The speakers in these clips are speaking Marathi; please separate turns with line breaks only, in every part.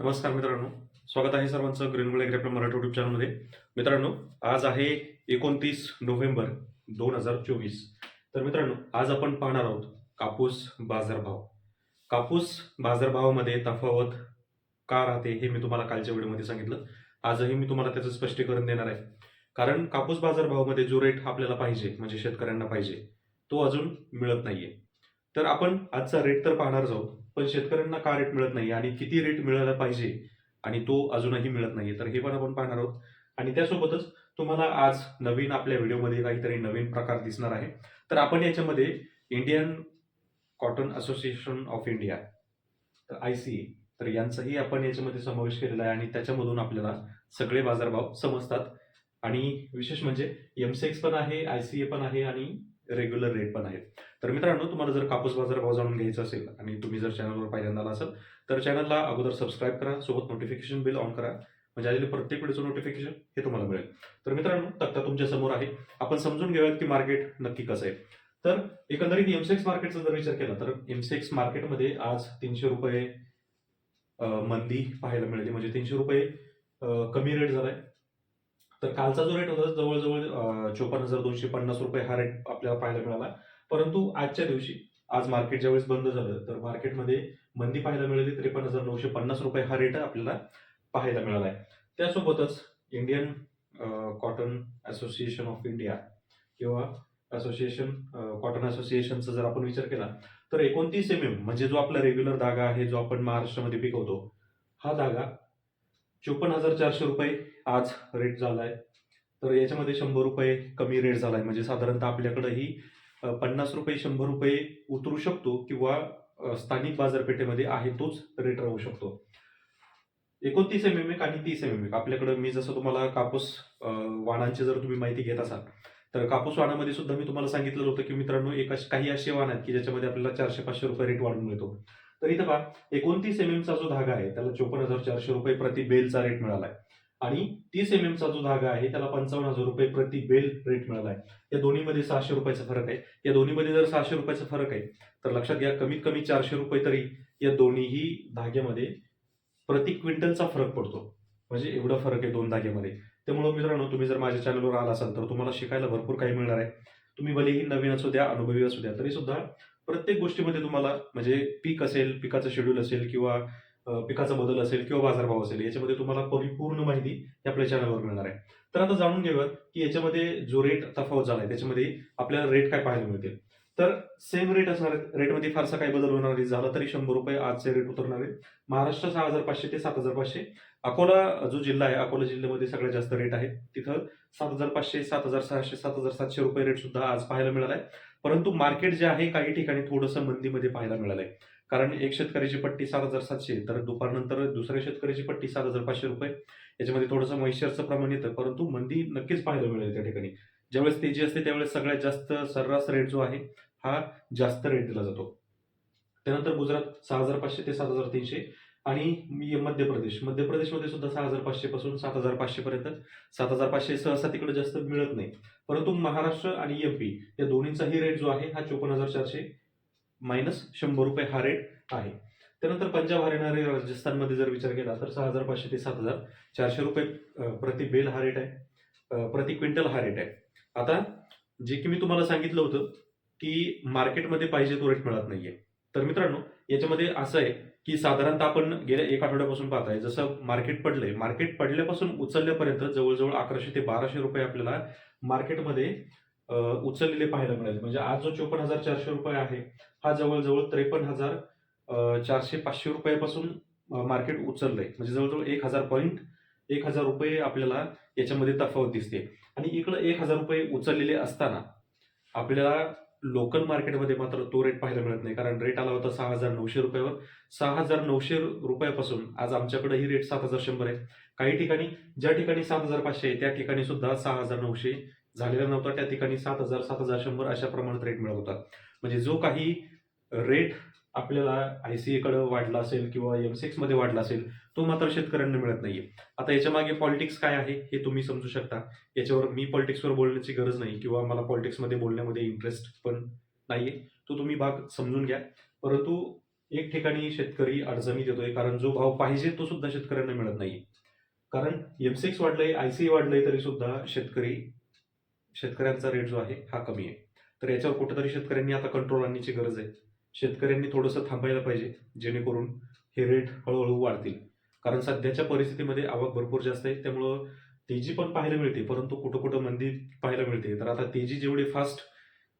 नमस्कार मित्रांनो. स्वागत आहे सर्वांचं ग्रीन वर्ल्ड आपल्या मराठी युट्यूब चॅनलमध्ये मित्रांनो आज आहे एकोणतीस नोव्हेंबर दोन हजार चोवीस. तर मित्रांनो आज आपण पाहणार आहोत कापूस बाजारभाव. कापूस बाजारभावामध्ये तफावत का राहते हे मी तुम्हाला कालच्या व्हिडिओमध्ये सांगितलं. आजही मी तुम्हाला त्याचं स्पष्टीकरण देणार आहे. कारण कापूस बाजारभावामध्ये जो रेट आपल्याला पाहिजे म्हणजे शेतकऱ्यांना पाहिजे तो अजून मिळत नाहीये. तर आपण आजचा रेट तर पाहणारच आहोत. पण शेतकऱ्यांना का रेट मिळत नाही आणि किती रेट मिळायला पाहिजे आणि तो अजूनही मिळत नाही तर हे पण आपण पाहणार आहोत. आणि त्यासोबतच तुम्हाला आज नवीन आपल्या व्हिडिओमध्ये काहीतरी नवीन प्रकार दिसणार आहे. तर आपण याच्यामध्ये Indian cotton association of India तर आय सी तर यांचाही आपण याच्यामध्ये समावेश केलेला आहे आणि त्याच्यामधून आपल्याला सगळे बाजारभाव समजतात. आणि विशेष म्हणजे एमसेक्स पण आहे आय सी ए पण आहे आणि रेग्युलर रेट पण आहे. तर मित्रांनो तुम्हाला जर कापूस बाजार भाव जाणून घ्यायचा असेल आणि तुम्ही जर चॅनलवर पहिल्यांदा असाल तर चॅनलला अगोदर सबस्क्राईब करा सोबत नोटिफिकेशन बिल ऑन करा. म्हणजे आलेलं प्रत्येक वेळेचं नोटिफिकेशन हे तुम्हाला मिळेल. तर मित्रांनो तक्ता तुमच्यासमोर आहे. आपण समजून घेऊयात की मार्केट नक्की कसं आहे. तर एकंदरीत एमसेक्स मार्केटचा जर विचार केला तर एमसेक्स मार्केटमध्ये आज तीनशे रुपये मंदी पाहायला मिळाली. म्हणजे तीनशे रुपये कमी रेट झालाय. तर कालचा जो रेट होता जवळजवळ चोपन्न हजार दोनशे पन्नास रुपये हा रेट आपल्याला पाहायला मिळाला. परंतु आजच्या दिवशी आज मार्केट ज्यावेळेस बंद झालं तर मार्केटमध्ये मंदी पाहायला मिळाली त्रेपन्न हजार नऊशे पन्नास रुपये हा रेट आपल्याला पाहायला मिळाला आहे त्यासोबतच Indian cotton association of India किंवा असोसिएशन कॉटन असोसिएशनचा जर आपण विचार केला तर एकोणतीस एम एम म्हणजे जो आपला रेग्युलर धागा आहे जो आपण महाराष्ट्रामध्ये पिकवतो हा धागा चोपन्न हजार चारशे रुपये आज रेट झालाय. तर याच्यामध्ये शंभर रुपये कमी रेट झालाय. म्हणजे साधारणतः आपल्याकडंही पन्नास रुपये शंभर रुपये उतरू शकतो किंवा स्थानिक बाजारपेठेमध्ये आहे तोच रेट राहू शकतो. एकोणतीस एम एम आणि तीस एम एम आपल्याकडं मी जसं तुम्हाला कापूस वाणांची जर तुम्ही माहिती घेत असाल तर कापूस वाणामध्ये सुद्धा मी तुम्हाला सांगितलेलं होतं की मित्रांनो एक काही असे वाण आहेत की ज्याच्यामध्ये आपल्याला चारशे पाचशे रुपये रेट वाढून मिळतो. तर इथं पहा एकोणतीस एम चा जो धागा आहे त्याला चोपन्न हजार चारशे रुपये प्रति बेलचा रेट मिळाला आहे आणि तीस एम चा जो धागा आहे त्याला पंचावन्न हजार रुपये प्रति बेल रेट मिळाला आहे या दोन्हीमध्ये सहाशे रुपयाचा फरक आहे. या दोन्हीमध्ये जर सहाशे रुपयाचा फरक आहे तर लक्षात घ्या कमीत कमी चारशे रुपये तरी या दोन्हीही धाग्यामध्ये प्रति क्विंटलचा फरक पडतो. म्हणजे एवढा फरक आहे दोन धाग्यामध्ये. त्यामुळे मित्रांनो तुम्ही जर माझ्या चॅनलवर आला असाल तर तुम्हाला शिकायला भरपूर काही मिळणार आहे. तुम्ही भलेही नवीन असू द्या अनुभवी असू द्या तरी सुद्धा प्रत्येक गोष्टीमध्ये तुम्हाला म्हणजे पीक असेल पिकाचं शेड्यूल असेल किंवा पिकाचा बदल असेल किंवा बाजारभाव असेल याच्यामध्ये तुम्हाला परिपूर्ण माहिती या आपल्या चॅनलवर मिळणार आहे. तर आता जाणून घेऊयात की याच्यामध्ये जो रेट तफावत झाला आहे त्याच्यामध्ये आपल्याला रेट काय पाहायला मिळतील. तर सेम रेट असणार आहेत रेटमध्ये फारसा काही बदल होणार नाही. झाला तरी शंभर रुपये आजचे रेट उतरणार आहेत महाराष्ट्र सहा हजार पाचशे ते सात हजार पाचशे. अकोला जो जिल्हा आहे अकोला जिल्ह्यामध्ये सगळ्यात जास्त रेट आहे. तिथं सात हजार पाचशे सात हजार सहाशे सात हजार सातशे रुपये रेट सुद्धा आज पाहायला मिळाला आहे. परंतु मार्केट जे आहे काही ठिकाणी थोडंसं मंदीमध्ये पाहायला मिळालं आहे कारण एक शेतकऱ्याची पट्टी सात हजार सातशे तर दुपारनंतर दुसऱ्या शेतकऱ्याची पट्टी सात हजार पाचशे रुपये. याच्यामध्ये थोडंसं मैशरचं प्रमाण येतं परंतु मंदी नक्कीच पाहायला मिळेल त्या ठिकाणी. ज्यावेळेस तेजी असते त्यावेळेस सगळ्यात जास्त सर्रास रेट जो आहे हा जास्त रेट दिला जातो. त्यानंतर गुजरात सहा हजार पाचशे ते सात हजार तीनशे. आणि मी मध्य प्रदेश मध्य प्रदेशमध्ये सुद्धा सहा हजार पाचशे पासून सात हजार पाचशे पर्यंत. सात हजार पाचशे सहसा तिकडे जास्त मिळत नाही. परंतु महाराष्ट्र आणि एमपी या दोन्हींचाही रेट जो आहे हा चोपन्न हजार चारशे मायनस शंभर रुपये हा रेट आहे. त्यानंतर पंजाब हरियाणा आणि राजस्थानमध्ये जर विचार केला तर सहा हजार पाचशे ते सात हजार चारशे रुपये प्रति बेल हा रेट आहे. प्रति क्विंटल हा रेट आहे. आता जे की मी तुम्हाला सांगितलं होतं की मार्केटमध्ये पाहिजे तो रेट मिळत नाहीये. तर मित्रांनो याच्यामध्ये असं आहे की साधारणतः आपण गेल्या एक आठवड्यापासून पाहताय जसं मार्केट पडलंय. मार्केट पडल्यापासून उचलल्यापर्यंत जवळजवळ अकराशे ते बाराशे रुपये आपल्याला मार्केटमध्ये उचललेले पाहायला मिळेल. म्हणजे आज जो चोपन्न हजार चारशे रुपये आहे हा जवळजवळ त्रेपन्न हजार चारशे पाचशे रुपयापासून मार्केट उचललंय. म्हणजे जवळजवळ एक हजार पॉईंट एक हजार रुपये आपल्याला याच्यामध्ये तफावत दिसते. आणि इकडं एक हजार रुपये उचललेले असताना आपल्याला लोकल मार्केटमध्ये मात्र तो रेट पाहायला मिळत नाही. कारण रेट आला होता सहा हजार नऊशे रुपयावर. सहा हजार नऊशे रुपयापासून आज आमच्याकडे ही रेट सात हजार शंभर आहे. काही ठिकाणी ज्या ठिकाणी सात हजार पाचशे आहे त्या ठिकाणी सुद्धा सहा हजार नऊशे झालेला नव्हता. त्या ठिकाणी सात हजार सात हजार शंभर अशा प्रमाणात रेट मिळत होता. म्हणजे जो काही रेट आपल्याला आय सी कडे वाढला असेल किंवा एम सी मध्ये वाढला असेल तो मात्र शेतकऱ्यांना मिळत नाहीये. आता याच्या मागे पॉलिटिक्स काय आहे हे तुम्ही समजू शकता. याच्यावर मी पॉलिटिक्सवर बोलण्याची गरज नाही किंवा मला पॉलिटिक्समध्ये बोलण्यामध्ये इंटरेस्ट पण नाहीये. तो तुम्ही भाग समजून घ्या. परंतु एक ठिकाणी शेतकरी अडचणीत येतोय कारण जो भाव पाहिजे तो सुद्धा शेतकऱ्यांना मिळत नाही कारण एम सी एक्स वाढलंय आयसीए वाढलंय तरी सुद्धा शेतकरी शेतकऱ्यांचा रेट जो आहे हा कमी आहे. तर याच्यावर कुठेतरी शेतकऱ्यांनी आता कंट्रोल आणण्याची गरज आहे. शेतकऱ्यांनी थोडंसं थांबायला पाहिजे जेणेकरून हे रेट हळूहळू वाढतील. कारण सध्याच्या परिस्थितीमध्ये आवक भरपूर जास्त आहे त्यामुळं तेजी पण पाहायला मिळते परंतु कुठं कुठं मंदी पाहायला मिळते. तर आता तेजी जेवढी फास्ट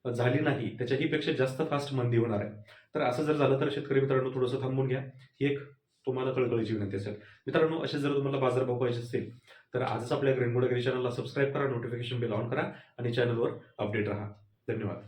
झाली नाही त्याच्याही पेक्षा जास्त फास्ट मंदी होणार आहे. तर असं जर झालं तर शेतकरी मित्रांनो थोडंसं थांबून घ्या. ही एक तुम्हाला कळकळीची विनंती असेल. मित्रांनो असे जर तुम्हाला बाजारभाव पाहिजे असतील तर आजच आपल्या ग्रेनबोर्ड चॅनलला सबस्क्राईब करा नोटिफिकेशन बिल ऑन करा आणि चॅनलवर अपडेट राहा. धन्यवाद.